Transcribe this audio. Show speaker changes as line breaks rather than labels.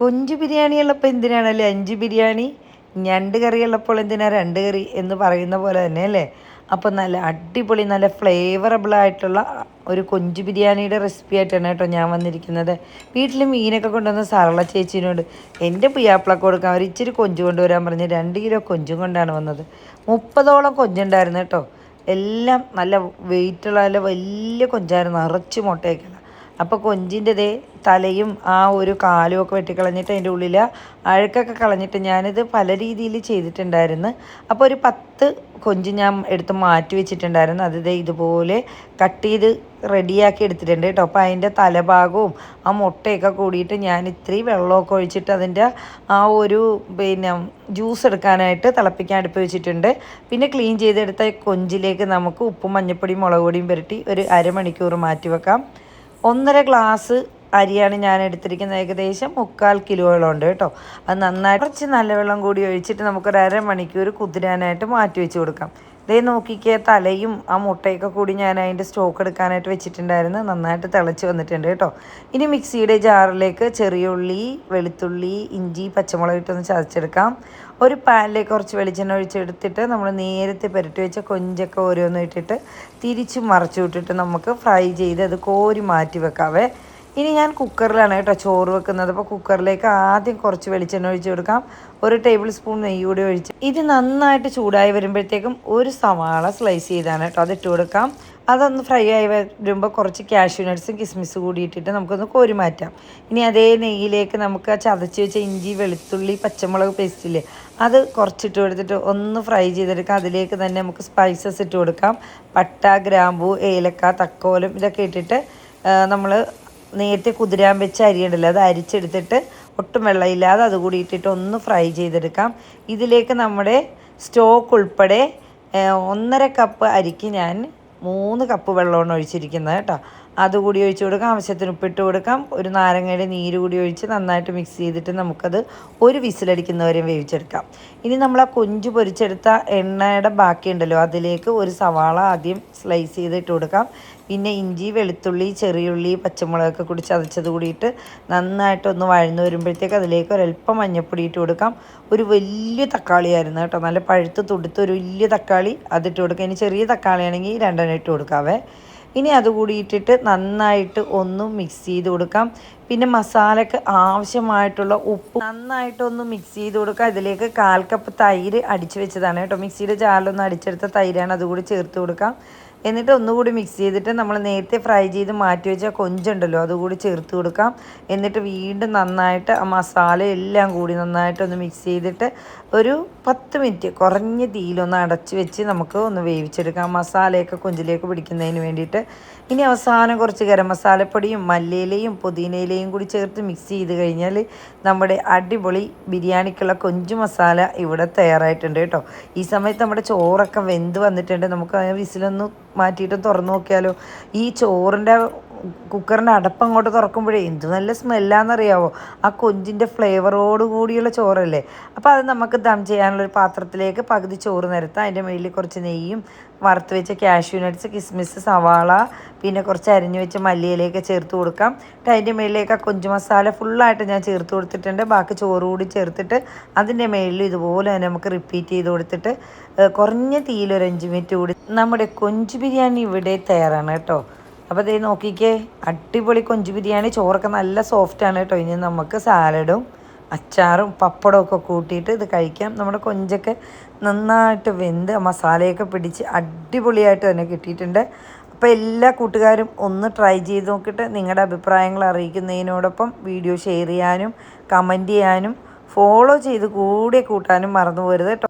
കൊഞ്ച് ബിരിയാണി ഉള്ളപ്പോൾ എന്തിനാണല്ലേ അഞ്ച് ബിരിയാണി? ഞണ്ട് കറി ഉള്ളപ്പോൾ എന്തിനാ രണ്ട് കറി എന്ന് പറയുന്ന പോലെ തന്നെ അല്ലേ? അപ്പോൾ നല്ല അടിപൊളി നല്ല ഫ്ലേവറബിൾ ആയിട്ടുള്ള ഒരു കൊഞ്ച് ബിരിയാണിയുടെ റെസിപ്പി ആയിട്ടാണ് കേട്ടോ ഞാൻ വന്നിരിക്കുന്നത്. വീട്ടിൽ മീനൊക്കെ കൊണ്ടുവന്ന സരള ചേച്ചിനോട് എന്റെ പുയ്യാപ്പിളൊക്കെ കൊടുക്കാൻ അവർ ഇച്ചിരി കൊഞ്ച് കൊണ്ടുവരാൻ പറഞ്ഞ് രണ്ട് കിലോ കൊഞ്ചും കൊണ്ടാണ് വന്നത്. മുപ്പതോളം കൊഞ്ചുണ്ടായിരുന്നു കേട്ടോ. എല്ലാം നല്ല വെയിറ്റുള്ള നല്ല വലിയ കൊഞ്ചായിരുന്നു. നിറച്ച് മുട്ടയൊക്കെയുള്ള അപ്പോൾ കൊഞ്ചിന്റെ ദേ തലയും ആ ഒരു കാലും ഒക്കെ വെട്ടിക്കളഞ്ഞിട്ട് അതിന്റെ ഉള്ളിൽ അഴുക്കൊക്കെ കളഞ്ഞിട്ട് ഞാനിത് പല രീതിയിൽ ചെയ്തിട്ടുണ്ടായിരുന്നു. അപ്പോൾ ഒരു പത്ത് കൊഞ്ച് ഞാൻ എടുത്ത് മാറ്റി വെച്ചിട്ടുണ്ടായിരുന്നു. അത് ഇതുപോലെ കട്ട് ചെയ്ത് റെഡിയാക്കി എടുത്തിട്ടുണ്ട് കേട്ടോ. അപ്പോൾ അതിന്റെ തലഭാഗവും ആ മുട്ടയൊക്കെ കൂടിയിട്ട് ഞാൻ ഇത്രയും വെള്ളമൊക്കെ ഒഴിച്ചിട്ട് അതിന്റെ ആ ഒരു പിന്നെ ജ്യൂസ് എടുക്കാനായിട്ട് തിളപ്പിക്കാൻ അടുപ്പ് വെച്ചിട്ടുണ്ട്. പിന്നെ ക്ലീൻ ചെയ്തെടുത്ത കൊഞ്ചിലേക്ക് നമുക്ക് ഉപ്പും മഞ്ഞപ്പൊടിയും മുളക് പൊടിയും പുരട്ടി ഒരു അരമണിക്കൂർ മാറ്റി വെക്കാം. ഒന്നര ഗ്ലാസ് അരിയാണ് ഞാൻ എടുത്തിരിക്കുന്നത്. ഏകദേശം മുക്കാൽ കിലോയോളം ഉണ്ട് കേട്ടോ. അത് നന്നായി കുറച്ച് നല്ല വെള്ളം കൂടി ഒഴിച്ചിട്ട് നമുക്കൊരു അരമണിക്കൂർ കുതിരാനായിട്ട് മാറ്റി വെച്ച് കൊടുക്കാം. ഇതേ നോക്കിക്കേ തലയും ആ മുട്ടയൊക്കെ കൂടി ഞാൻ അതിന്റെ സ്റ്റോക്ക് എടുക്കാനായിട്ട് വെച്ചിട്ടുണ്ടായിരുന്നു. നന്നായിട്ട് തിളച്ച് വന്നിട്ടുണ്ട് കേട്ടോ. ഇനി മിക്സിയുടെ ജാറിലേക്ക് ചെറിയ ഉള്ളി വെളുത്തുള്ളി ഇഞ്ചി പച്ചമുളക് ഇട്ടൊന്ന് ചതച്ചെടുക്കാം. ഒരു പാനിലേക്ക് കുറച്ച് വെളിച്ചെണ്ണ ഒഴിച്ചെടുത്തിട്ട് നമ്മൾ നേരത്തെ പുരട്ടി വെച്ച കൊഞ്ചൊക്കെ ഓരോന്നും ഇട്ടിട്ട് തിരിച്ച് മറച്ചു വിട്ടിട്ട് നമുക്ക് ഫ്രൈ ചെയ്ത് അത് കോരി മാറ്റി വെക്കാവേ. ഇനി ഞാൻ കുക്കറിലാണ് കേട്ടോ ചോറ് വെക്കുന്നത്. അപ്പോൾ കുക്കറിലേക്ക് ആദ്യം കുറച്ച് വെളിച്ചെണ്ണ ഒഴിച്ച് കൊടുക്കാം. ഒരു ടേബിൾ സ്പൂൺ നെയ്യ് കൂടി ഒഴിച്ച്. ഇത് നന്നായിട്ട് ചൂടായി വരുമ്പോഴത്തേക്കും ഒരു സവാള സ്ലൈസ് ചെയ്താണ് കേട്ടോ. അത് ഇട്ട് കൊടുക്കാം. അതൊന്ന് ഫ്രൈ ആയി വരുമ്പോൾ കുറച്ച് കാഷ്യൂ നട്ട്സും കിസ്മിസ് കൂടി ഇട്ടിട്ട് നമുക്കൊന്ന് കോരി മാറ്റാം. ഇനി അതേ നെയ്യിലേക്ക് നമുക്ക് ചതച്ച് വെച്ച ഇഞ്ചി വെളുത്തുള്ളി പച്ചമുളക് പേസ്റ്റില്ലേ അത് കുറച്ചിട്ട് കൊടുത്തിട്ട് ഒന്ന് ഫ്രൈ ചെയ്തെടുക്കാം. അതിലേക്ക് തന്നെ നമുക്ക് സ്പൈസസ് ഇട്ട് കൊടുക്കാം. പട്ട ഗ്രാമ്പൂ ഏലക്ക തക്കോലം ഇതൊക്കെ ഇട്ടിട്ട് നമ്മൾ നേരത്തെ കുതിരാൻ വെച്ച അരി അത് അരിച്ചെടുത്തിട്ട് ഒട്ടും വെള്ളമില്ലാതെ അത് കൂടി ഇട്ടിട്ട് ഒന്ന് ഫ്രൈ ചെയ്തെടുക്കാം. ഇതിലേക്ക് നമ്മുടെ സ്റ്റോക്ക് ഉൾപ്പെടെ ഒന്നര കപ്പ് അരിക്ക് ഞാൻ മൂന്ന് കപ്പ് വെള്ളമാണ് ഒഴിച്ചിരിക്കുന്നത് കേട്ടോ. അതുകൂടി ഒഴിച്ച് കൊടുക്കാം. ആവശ്യത്തിന് ഉപ്പിട്ട് കൊടുക്കാം. ഒരു നാരങ്ങയുടെ നീര് കൂടി ഒഴിച്ച് നന്നായിട്ട് മിക്സ് ചെയ്തിട്ട് നമുക്കത് ഒരു വിസിലടിക്കുന്നവരെയും വേവിച്ചെടുക്കാം. ഇനി നമ്മൾ ആ കൊഞ്ച് പൊരിച്ചെടുത്ത എണ്ണയുടെ ബാക്കിയുണ്ടല്ലോ അതിലേക്ക് ഒരു സവാള ആദ്യം സ്ലൈസ് ചെയ്തിട്ട് കൊടുക്കാം. പിന്നെ ഇഞ്ചി വെളുത്തുള്ളി ചെറിയുള്ളി പച്ചമുളകൊക്കെ കൂടി ചതച്ചത് കൂടിയിട്ട് നന്നായിട്ടൊന്ന് വഴന്നു വരുമ്പോഴത്തേക്ക് അതിലേക്ക് ഒരല്പം മഞ്ഞപ്പൊടി ഇട്ട് കൊടുക്കാം. ഒരു വലിയ തക്കാളിയായിരുന്നു കേട്ടോ. നല്ല പഴുത്ത് തുടുത്ത ഒരു വലിയ തക്കാളി അതിട്ട് കൊടുക്കാം. ഇനി ചെറിയ തക്കാളിയാണെങ്കിൽ രണ്ടെണ്ണം ഇട്ട് കൊടുക്കാവേ. ഇനി അതുകൂടി ഇട്ടിട്ട് നന്നായിട്ട് ഒന്ന് മിക്സ് ചെയ്ത് കൊടുക്കാം. പിന്നെ മസാലയ്ക്ക് ആവശ്യമായിട്ടുള്ള ഉപ്പ് നന്നായിട്ടൊന്ന് മിക്സ് ചെയ്ത് കൊടുക്കുക. ഇതിലേക്ക് കാൽ കപ്പ് തൈര് അടിച്ചു വെച്ചതാണ് കേട്ടോ. മിക്സിയുടെ ജാറിലൊന്ന് അടിച്ചെടുത്ത തൈരാണ് അതുകൂടി ചേർത്ത് കൊടുക്കാം എന്നിട്ട് ഒന്നുകൂടി മിക്സ് ചെയ്തിട്ട് നമ്മൾ നേരത്തെ ഫ്രൈ ചെയ്ത് മാറ്റി വെച്ച കൊഞ്ചുണ്ടല്ലോ അതുകൂടി ചേർത്ത് കൊടുക്കാം എന്നിട്ട് വീണ്ടും നന്നായിട്ട് ആ മസാല എല്ലാം കൂടി നന്നായിട്ടൊന്ന് മിക്സ് ചെയ്തിട്ട് ഒരു പത്ത് മിനിറ്റ് കുറഞ്ഞ തീയിലൊന്ന് അടച്ച് വെച്ച് നമുക്ക് ഒന്ന് വേവിച്ചെടുക്കാം. മസാലയൊക്കെ കൊഞ്ചിലേക്ക് പിടിക്കുന്നതിന് വേണ്ടിയിട്ട്. ഇനി അവസാനം കുറച്ച് ഗരം മസാലപ്പൊടിയും മല്ലിയിലയും പുതിനയിലയും കൂടി ചേർത്ത് മിക്സ് ചെയ്ത് കഴിഞ്ഞാൽ നമ്മുടെ അടിപൊളി ബിരിയാണിക്കുള്ള കൊഞ്ചു മസാല ഇവിടെ തയ്യാറായിട്ടുണ്ട് കേട്ടോ. ഈ സമയത്ത് നമ്മുടെ ചോറൊക്കെ വെന്ത് വന്നിട്ടുണ്ട്. നമുക്ക് വിസിലൊന്ന് മാറ്റിയിട്ട് തുറന്നു നോക്കിയാലോ? ഈ ചോറിന്റെ കുക്കറിന്റെ അടപ്പ് അങ്ങോട്ട് തുറക്കുമ്പോഴേ എന്ത് നല്ല സ്മെല്ലാന്നറിയാവോ? ആ കൊഞ്ചിന്റെ ഫ്ലേവറോട് കൂടിയുള്ള ചോറല്ലേ? അപ്പോൾ അത് നമുക്ക് ദം ചെയ്യാനുള്ളൊരു പാത്രത്തിലേക്ക് പകുതി ചോറ് നിരത്താം. അതിന്റെ മുകളിൽ കുറച്ച് നെയ്യും വറുത്ത് വെച്ച കാഷ്യൂ നട്ട്സ് കിസ്മിസ് സവാള പിന്നെ കുറച്ച് അരിഞ്ഞു വെച്ച മല്ലിയിലേക്ക് ചേർത്ത് കൊടുക്കാം. അതിന്റെ മുകളിലേക്ക് ആ കൊഞ്ച് മസാല ഫുള്ളായിട്ട് ഞാൻ ചേർത്ത് കൊടുത്തിട്ടുണ്ട്. ബാക്കി ചോറ് കൂടി ചേർത്തിട്ട് അതിന്റെ മുകളിൽ ഇതുപോലെ തന്നെ നമുക്ക് റിപ്പീറ്റ് ചെയ്ത് കൊടുത്തിട്ട് കുറഞ്ഞ തീയിൽ ഒരു അഞ്ച് മിനിറ്റ് കൂടി നമ്മുടെ കൊഞ്ച് ബിരിയാണി ഇവിടെ തയ്യാറാണ് കേട്ടോ. അപ്പോൾ ദേ നോക്കിക്കേ അടിപൊളി കൊഞ്ച് ബിരിയാണി. ചോറൊക്കെ നല്ല സോഫ്റ്റാണ് കേട്ടോ. ഇനി നമുക്ക് സാലഡും അച്ചാറും പപ്പടവും ഒക്കെ കൂട്ടിയിട്ട് ഇത് കഴിക്കാം. നമ്മുടെ കൊഞ്ചൊക്കെ നന്നായിട്ട് വെന്ത് മസാലയൊക്കെ പിടിച്ച് അടിപൊളിയായിട്ട് തന്നെ കിട്ടിയിട്ടുണ്ട്. അപ്പോൾ എല്ലാ കൂട്ടുകാരും ഒന്ന് ട്രൈ ചെയ്ത് നോക്കിയിട്ട് നിങ്ങളുടെ അഭിപ്രായങ്ങൾ അറിയിക്കുന്നതിനോടൊപ്പം വീഡിയോ ഷെയർ ചെയ്യാനും കമന്റ് ചെയ്യാനും ഫോളോ ചെയ്ത് കൂടെ കൂട്ടാനും മറന്നു പോരുത്